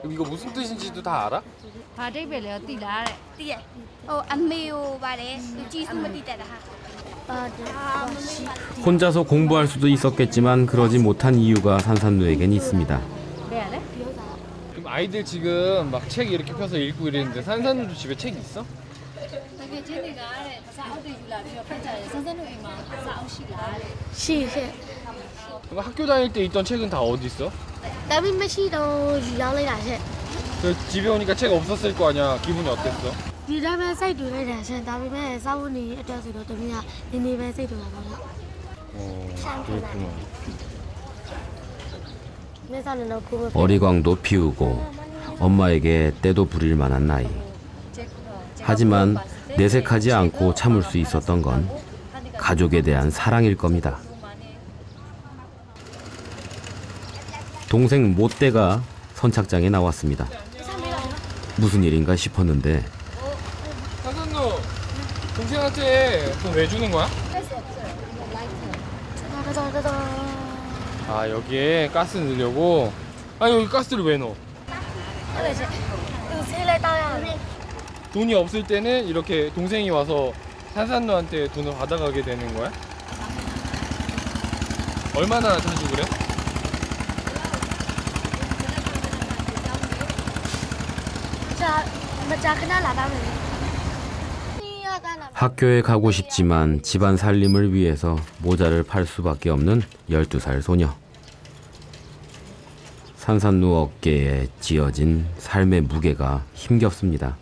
그럼 이거 무슨 뜻인지도 다 알아? ဘာအတိတ်ပဲလဲသိလားတဲ့ တည့်ရဟိုအမေဟိုပါတယ်သူကြီးစုမတိတက်တာဟာပါတယ်အာမမေ 혼자서 공부할 수도 있었겠지만 그러지 못한 이유가 산산누에겐 있습니다. ဘယ်ရလဲ 그럼 아이들 지금 막 책 이렇게 펴서 읽고 이랬는데 산산우도 집에 책 있어? တကယ်ချင်းတွေကတဲ့စာအုပ်တွေယူလာပြီးတော့ဖတ်ကြတယ်ဆန်းဆန်းတို့အိမ်မှာစာအုပ်ရှိလားတဲ့ ရှိခဲ့ 그럼 학교 다닐 때 있던 책은 다 어디 있어? ဒါပေမဲ့မရှိတော့ယူရောက်လိုက်တာချက် 그 집에 오니까 책 없었을 거 아니야. 기분이 어땠어? ဒီတိုင်းပဲစိတ်တူလိုက်တာချက်ဒါပေမဲ့စာဝန်နေအတွက်ဆိုတော့တမီးကနေနေပဲစိတ်တူလာပါတော့ 어, 그렇구나. မြတ်စွာဘုရားတော့ကိုယ်မ 어리광도 피우고 엄마에게 때도 부릴 만한 나이. 하지만 내색하지 않고 참을 수 있었던 건 가족에 대한 사랑일 겁니다. 동생 못대가 선착장에 나왔습니다. 무슨 일인가 싶었는데 한산도 동생한테 돈 왜 주는 거야? 가자 가자 아 여기에 가스 넣으려고 아 여기 가스를 왜 넣어? 돈이 없을 때는 이렇게 동생이 와서 산산노한테 돈을 받아가게 되는 거야? 얼마나 자주 그래? 학교에 가고 싶지만 집안 살림을 위해서 모자를 팔 수밖에 없는 12살 소녀. 산산누 어깨에 지어진 삶의 무게가 힘겹습니다.